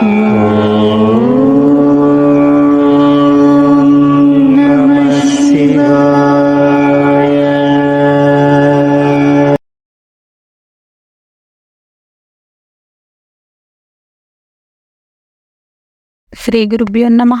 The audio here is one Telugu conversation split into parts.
Mm-hmm. శ్రీ గురుభ్యో నమ.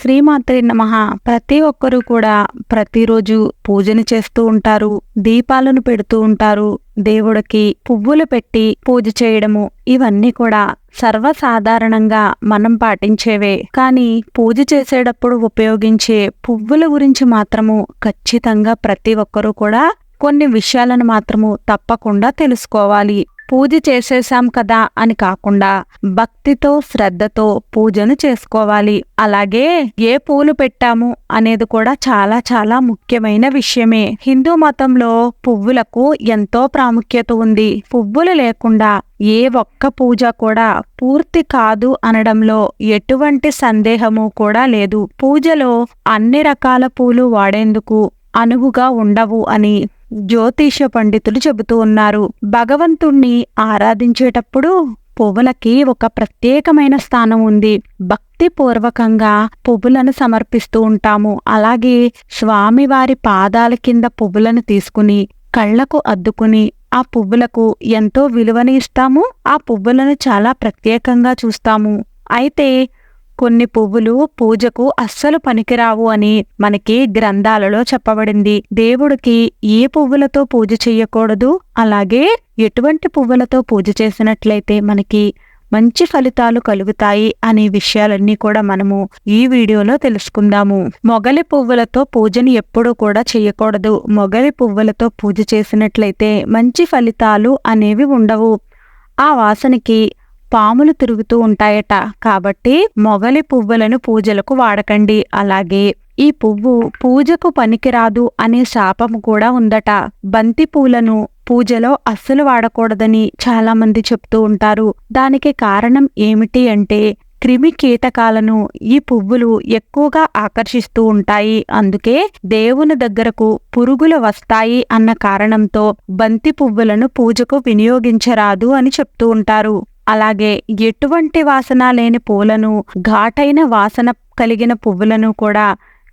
శ్రీమాత్రి నమ. ప్రతి ఒక్కరూ కూడా ప్రతిరోజు పూజను చేస్తూ ఉంటారు దీపాలను పెడుతూ ఉంటారు దేవుడికి పువ్వులు పెట్టి పూజ చేయడము ఇవన్నీ కూడా సర్వసాధారణంగా మనం పాటించేవే. కానీ పూజ చేసేటప్పుడు ఉపయోగించే పువ్వుల గురించి మాత్రము ఖచ్చితంగా ప్రతి ఒక్కరూ కూడా కొన్ని విషయాలను మాత్రము తప్పకుండా తెలుసుకోవాలి. పూజ చేసేసాం కదా అని కాకుండా భక్తితో శ్రద్ధతో పూజను చేసుకోవాలి. అలాగే ఏ పూలు పెట్టాము అనేది కూడా చాలా చాలా ముఖ్యమైన విషయమే. హిందూ మతంలో పువ్వులకు ఎంతో ప్రాముఖ్యత ఉంది. పువ్వులు లేకుండా ఏ ఒక్క పూజ కూడా పూర్తి కాదు అనడంలో ఎటువంటి సందేహము కూడా లేదు. పూజలో అన్ని రకాల పూలు వాడేందుకు అనువుగా ఉండవు అని జ్యోతిష పండితులు చెబుతూ ఉన్నారు. భగవంతుణ్ణి ఆరాధించేటప్పుడు పువ్వులకి ఒక ప్రత్యేకమైన స్థానం ఉంది. భక్తిపూర్వకంగా పువ్వులను సమర్పిస్తూ ఉంటాము. అలాగే స్వామివారి పాదాల కింద పువ్వులను తీసుకుని కళ్ళకు అద్దుకుని ఆ పువ్వులకు ఎంతో విలువని ఇస్తాము. ఆ పువ్వులను చాలా ప్రత్యేకంగా చూస్తాము. అయితే కొన్ని పువ్వులు పూజకు అస్సలు పనికిరావు అని మనకి గ్రంథాలలో చెప్పబడింది. దేవుడికి ఏ పువ్వులతో పూజ చెయ్యకూడదు అలాగే ఎటువంటి పువ్వులతో పూజ చేసినట్లయితే మనకి మంచి ఫలితాలు కలుగుతాయి అనే విషయాలన్నీ కూడా మనము ఈ వీడియోలో తెలుసుకుందాము. మొగలి పువ్వులతో పూజని ఎప్పుడూ కూడా చేయకూడదు. మొగలి పువ్వులతో పూజ చేసినట్లయితే మంచి ఫలితాలు అనేవి ఉండవు. ఆ వాసనకి పాములు తిరుగుతూ ఉంటాయట. కాబట్టి మొగలి పువ్వులను పూజలకు వాడకండి. అలాగే ఈ పువ్వు పూజకు పనికిరాదు అనే శాపం కూడా ఉందట. బంతి పూలను పూజలో అస్సలు వాడకూడదని చాలా మంది చెప్తూ ఉంటారు. దానికి కారణం ఏమిటి అంటే క్రిమి కీటకాలను ఈ పువ్వులు ఎక్కువగా ఆకర్షిస్తూ ఉంటాయి. అందుకే దేవుని దగ్గరకు పురుగులు వస్తాయి అన్న కారణంతో బంతి పువ్వులను పూజకు వినియోగించరాదు అని చెప్తూ ఉంటారు. అలాగే ఎటువంటి వాసన లేని పూలను ఘాటైన వాసన కలిగిన పువ్వులను కూడా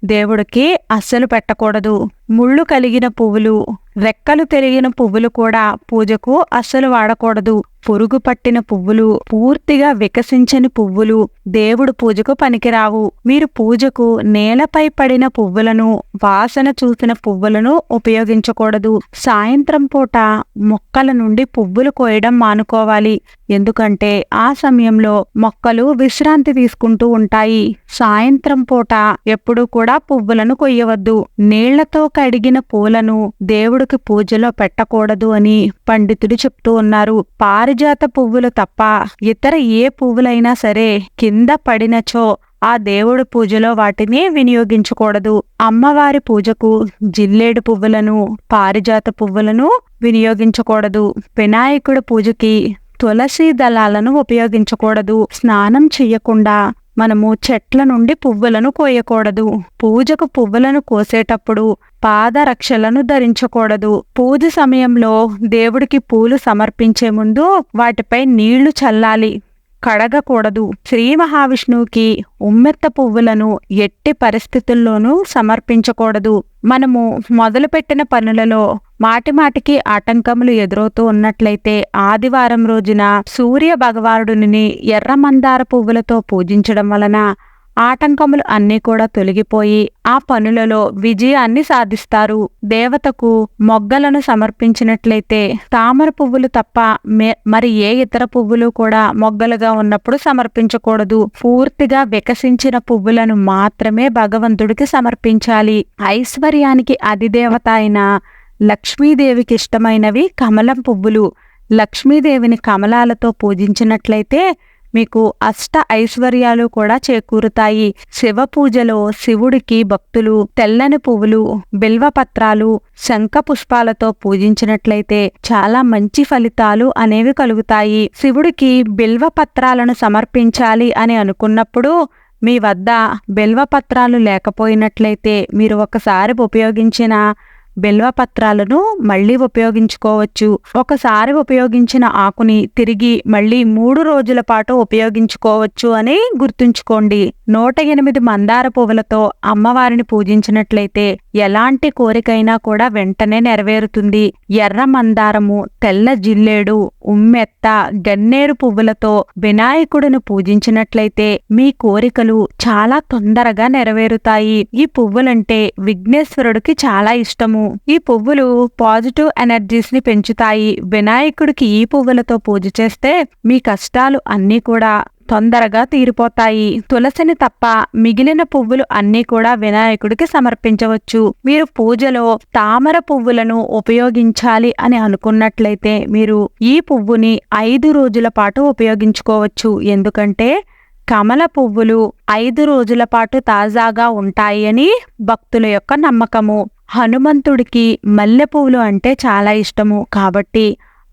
దేవుడికి అస్సలు పెట్టకూడదు. ముళ్ళు కలిగిన పువ్వులు రెక్కలు తిరిగిన పువ్వులు కూడా పూజకు అస్సలు వాడకూడదు. పురుగు పట్టిన పువ్వులు పూర్తిగా వికసించని పువ్వులు దేవుడు పూజకు పనికిరావు. మీరు పూజకు నేలపై పడిన పువ్వులను వాసన చూసిన పువ్వులను ఉపయోగించకూడదు. సాయంత్రం పూట మొక్కల నుండి పువ్వులు కోయడం మానుకోవాలి. ఎందుకంటే ఆ సమయంలో మొక్కలు విశ్రాంతి తీసుకుంటూ ఉంటాయి. సాయంత్రం పూట ఎప్పుడూ కూడా పువ్వులను కొయ్యవద్దు. నీళ్ళతో కడిగిన పూలను దేవుడు పువ్వులకి పూజలో పెట్టకూడదు అని పండితులు చెప్తూ ఉన్నారు. పారిజాత పువ్వులు తప్ప ఇతర ఏ పువ్వులైనా సరే కింద పడినచో ఆ దేవుడి పూజలో వాటిని వినియోగించకూడదు. అమ్మవారి పూజకు జిల్లేడు పువ్వులను పారిజాత పువ్వులను వినియోగించకూడదు. వినాయకుడి పూజకి తులసి దళాలను ఉపయోగించకూడదు. స్నానం చెయ్యకుండా మనము చెట్ల నుండి పువ్వులను కోయకూడదు. పూజకు పువ్వులను కోసేటప్పుడు పాదరక్షలను ధరించకూడదు. పూజ సమయంలో దేవుడికి పూలు సమర్పించే ముందు వాటిపై నీళ్ళు చల్లాలి. కడగకూడదు. శ్రీ మహావిష్ణువుకి ఉమ్మెత్త పువ్వులను ఎట్టి పరిస్థితుల్లోనూ సమర్పించకూడదు. మనము మొదలుపెట్టిన పనులలో మాటిమాటికి ఆటంకములు ఎదురవుతూ ఉన్నట్లయితే ఆదివారం రోజున సూర్య భగవానుడిని ఎర్ర మందార పువ్వులతో పూజించడం వలన ఆటంకములు అన్నీ కూడా తొలగిపోయి ఆ పనులలో విజయాన్ని సాధిస్తారు. దేవతకు మొగ్గలను సమర్పించినట్లయితే తామర పువ్వులు తప్ప మే- మరి ఏ ఇతర పువ్వులు కూడా మొగ్గలుగా ఉన్నప్పుడు సమర్పించకూడదు. పూర్తిగా వికసించిన పువ్వులను మాత్రమే భగవంతుడికి సమర్పించాలి. ఐశ్వర్యానికి అధిదేవత అయిన లక్ష్మీదేవికి ఇష్టమైనవి కమలం పువ్వులు. లక్ష్మీదేవిని కమలాలతో పూజించినట్లయితే మీకు అష్ట ఐశ్వర్యాలు కూడా చేకూరుతాయి. శివ పూజలో శివుడికి భక్తులు తెల్లని పువ్వులు బిల్వపత్రాలు శంఖ పుష్పాలతో పూజించినట్లయితే చాలా మంచి ఫలితాలు అనేవి కలుగుతాయి. శివుడికి బిల్వపత్రాలను సమర్పించాలి అని అనుకున్నప్పుడు మీ వద్ద బిల్వపత్రాలు లేకపోయినట్లయితే మీరు ఒకసారి ఉపయోగించిన బిల్వపత్రాలను మళ్ళీ ఉపయోగించుకోవచ్చు. ఒకసారి ఉపయోగించిన ఆకుని తిరిగి మళ్ళీ మూడు రోజుల పాటు ఉపయోగించుకోవచ్చు అని గుర్తుంచుకోండి. నూట ఎనిమిది మందార పువ్వులతో అమ్మవారిని పూజించినట్లయితే ఎలాంటి కోరికైనా కూడా వెంటనే నెరవేరుతుంది. ఎర్ర మందారము తెల్ల జిల్లేడు ఉమ్మెత్త గన్నేరు పువ్వులతో వినాయకుడిని పూజించినట్లయితే మీ కోరికలు చాలా తొందరగా నెరవేరుతాయి. ఈ పువ్వులంటే విఘ్నేశ్వరుడికి చాలా ఇష్టము. ఈ పువ్వులు పాజిటివ్ ఎనర్జీస్ని పెంచుతాయి. వినాయకుడికి ఈ పువ్వులతో పూజ చేస్తే మీ కష్టాలు అన్నీ కూడా తొందరగా తీరిపోతాయి. తులసిని తప్ప మిగిలిన పువ్వులు అన్నీ కూడా వినాయకుడికి సమర్పించవచ్చు. మీరు పూజలో తామర పువ్వులను ఉపయోగించాలి అని అనుకున్నట్లయితే మీరు ఈ పువ్వుని ఐదు రోజుల పాటు ఉపయోగించుకోవచ్చు. ఎందుకంటే కమల పువ్వులు ఐదు రోజుల పాటు తాజాగా ఉంటాయి అని భక్తుల యొక్క నమ్మకము. హనుమంతుడికి మల్లె పువ్వులు అంటే చాలా ఇష్టము. కాబట్టి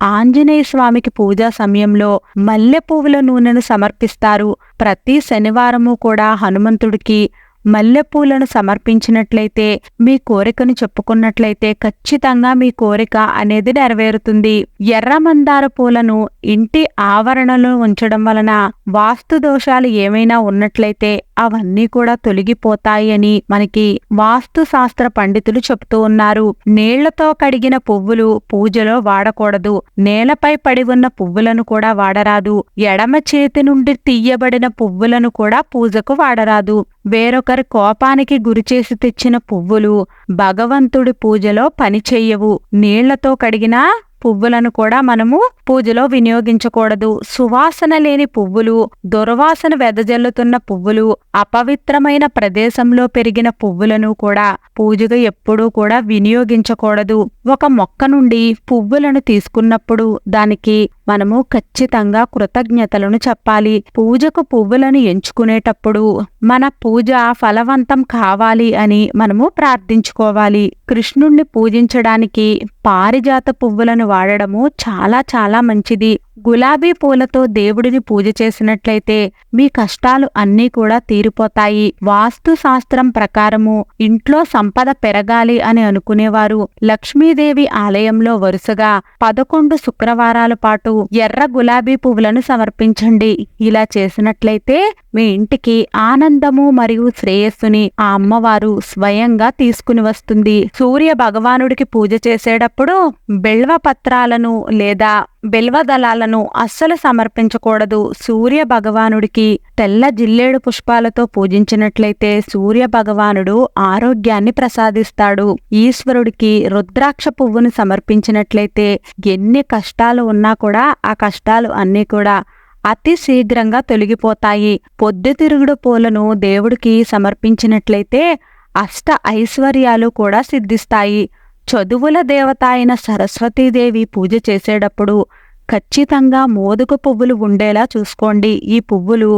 ఆంజనేయ స్వామికి పూజా సమయంలో మల్లె పువ్వుల నూనెను సమర్పిస్తారు. ప్రతి శనివారము కూడా హనుమంతుడికి మల్లెపూలను సమర్పించినట్లయితే మీ కోరికను చెప్పుకున్నట్లయితే ఖచ్చితంగా మీ కోరిక అనేది నెరవేరుతుంది. ఎర్ర మందార పూలను ఇంటి ఆవరణలో ఉంచడం వలన వాస్తు దోషాలు ఏమైనా ఉన్నట్లయితే అవన్నీ కూడా తొలగిపోతాయి అని మనకి వాస్తు శాస్త్ర పండితులు చెప్తూ ఉన్నారు. నీళ్ళతో కడిగిన పువ్వులు పూజలో వాడకూడదు. నేలపై పడి ఉన్న పువ్వులను కూడా వాడరాదు. ఎడమ చేతి నుండి తీయబడిన పువ్వులను కూడా పూజకు వాడరాదు. వేరొక ఒకరి కోపానికి గురిచేసి తెచ్చిన పువ్వులు భగవంతుడి పూజలో పని చెయ్యవు నీళ్ళతో కడిగినా పువ్వులను కూడా మనము పూజలో వినియోగించకూడదు. సువాసన లేని పువ్వులు దుర్వాసన వెదజల్లుతున్న పువ్వులు అపవిత్రమైన ప్రదేశంలో పెరిగిన పువ్వులను కూడా పూజగా ఎప్పుడూ కూడా వినియోగించకూడదు. ఒక మొక్క నుండి పువ్వులను తీసుకున్నప్పుడు దానికి మనము ఖచ్చితంగా కృతజ్ఞతలను చెప్పాలి. పూజకు పువ్వులను ఎంచుకునేటప్పుడు మన పూజ ఫలవంతం కావాలి అని మనము ప్రార్థించుకోవాలి. కృష్ణుణ్ణి పూజించడానికి పారిజాత పువ్వులను వాడడము చాలా చాలా మంచిది. గులాబీ పూలతో దేవుడిని పూజ చేసినట్లయితే మీ కష్టాలు అన్నీ కూడా తీరిపోతాయి. వాస్తు శాస్త్రం ప్రకారము ఇంట్లో సంపద పెరగాలి అని అనుకునేవారు. లక్ష్మీదేవి ఆలయంలో వరుసగా పదకొండు శుక్రవారాల పాటు ఎర్ర గులాబీ పువ్వులను సమర్పించండి. ఇలా చేసినట్లయితే మీ ఇంటికి ఆనందము మరియు శ్రేయస్సుని ఆ అమ్మవారు స్వయంగా తీసుకుని వస్తుంది. సూర్య భగవానుడికి పూజ చేసేటప్పుడు బెల్వ పత్రాలను లేదా బిల్వదళాలను అస్సలు సమర్పించకూడదు. సూర్య భగవానుడికి తెల్ల జిల్లేడు పుష్పాలతో పూజించినట్లయితే సూర్య భగవానుడు ఆరోగ్యాన్ని ప్రసాదిస్తాడు. ఈశ్వరుడికి రుద్రాక్ష పువ్వును సమర్పించినట్లయితే ఎన్ని కష్టాలు ఉన్నా కూడా ఆ కష్టాలు అన్నీ కూడా అతి శీఘ్రంగా తొలగిపోతాయి. పొద్దుతిరుగుడు పూలను దేవుడికి సమర్పించినట్లయితే అష్ట ఐశ్వర్యాలు కూడా సిద్ధిస్తాయి. చదువుల దేవత అయిన సరస్వతీదేవి పూజ చేసేటప్పుడు ఖచ్చితంగా మోదుగ పువ్వులు ఉండేలా చూసుకోండి. ఈ పువ్వులు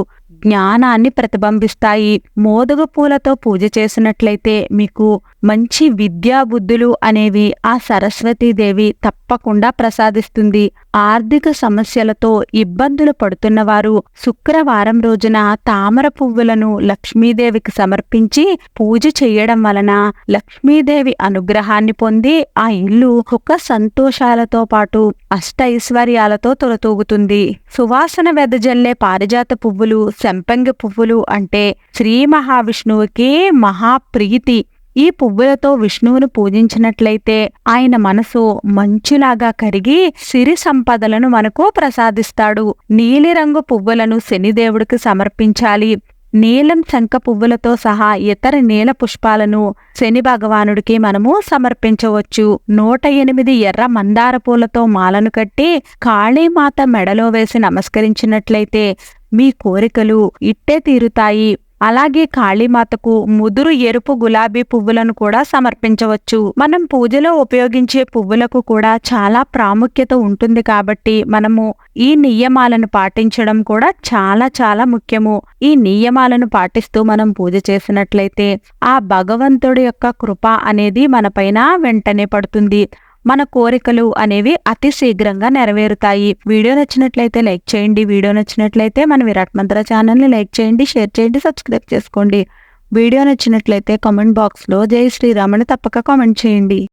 జ్ఞానాన్ని ప్రతిబింబిస్తాయి. మోదుగ పూలతో పూజ చేసినట్లయితే మీకు మంచి విద్యా బుద్ధులు అనేవి ఆ సరస్వతీదేవి తప్పకుండా ప్రసాదిస్తుంది. ఆర్థిక సమస్యలతో ఇబ్బందులు పడుతున్నవారు శుక్రవారం రోజున తామర పువ్వులను లక్ష్మీదేవికి సమర్పించి పూజ చేయడం వలన లక్ష్మీదేవి అనుగ్రహాన్ని పొంది ఆ ఇల్లు సుఖ సంతోషాలతో పాటు అష్టైశ్వర్యాలతో తొలతూగుతుంది. సువాసన వెదజల్లే పారిజాత పువ్వులు సంపంగి పువ్వులు అంటే శ్రీ మహావిష్ణువుకి మహాప్రీతి. ఈ పువ్వులతో విష్ణువును పూజించినట్లయితే ఆయన మనసు మంచులాగా కరిగి సిరి సంపదలను మనకు ప్రసాదిస్తాడు. నీలిరంగు పువ్వులను శనిదేవుడికి సమర్పించాలి. నీలం శంఖ పువ్వులతో సహా ఇతర నీల పుష్పాలను శని భగవానుడికి మనము సమర్పించవచ్చు. నూట ఎనిమిది ఎర్ర మందార పూలతో మాలను కట్టి కాళీమాత మెడలో వేసి నమస్కరించినట్లయితే మీ కోరికలు ఇట్టే తీరుతాయి. అలాగే కాళీమాతకు ముదురు ఎరుపు గులాబీ పువ్వులను కూడా సమర్పించవచ్చు. మనం పూజలో ఉపయోగించే పువ్వులకు కూడా చాలా ప్రాముఖ్యత ఉంటుంది కాబట్టి మనము ఈ నియమాలను పాటించడం కూడా చాలా చాలా ముఖ్యము. ఈ నియమాలను పాటిస్తూ మనం పూజ చేసినట్లయితే ఆ భగవంతుడి యొక్క కృప అనేది మనపైన వెంటనే పడుతుంది. మన కోరికలు అనేవి అతి శీఘ్రంగా నెరవేరుతాయి. వీడియో నచ్చినట్లయితే లైక్ చేయండి. వీడియో నచ్చినట్లయితే మన విరాట్ మంత్ర ఛానల్ని లైక్ చేయండి. షేర్ చేయండి. సబ్స్క్రైబ్ చేసుకోండి. వీడియో నచ్చినట్లయితే కామెంట్ బాక్స్లో జై శ్రీరామని తప్పక కామెంట్ చేయండి.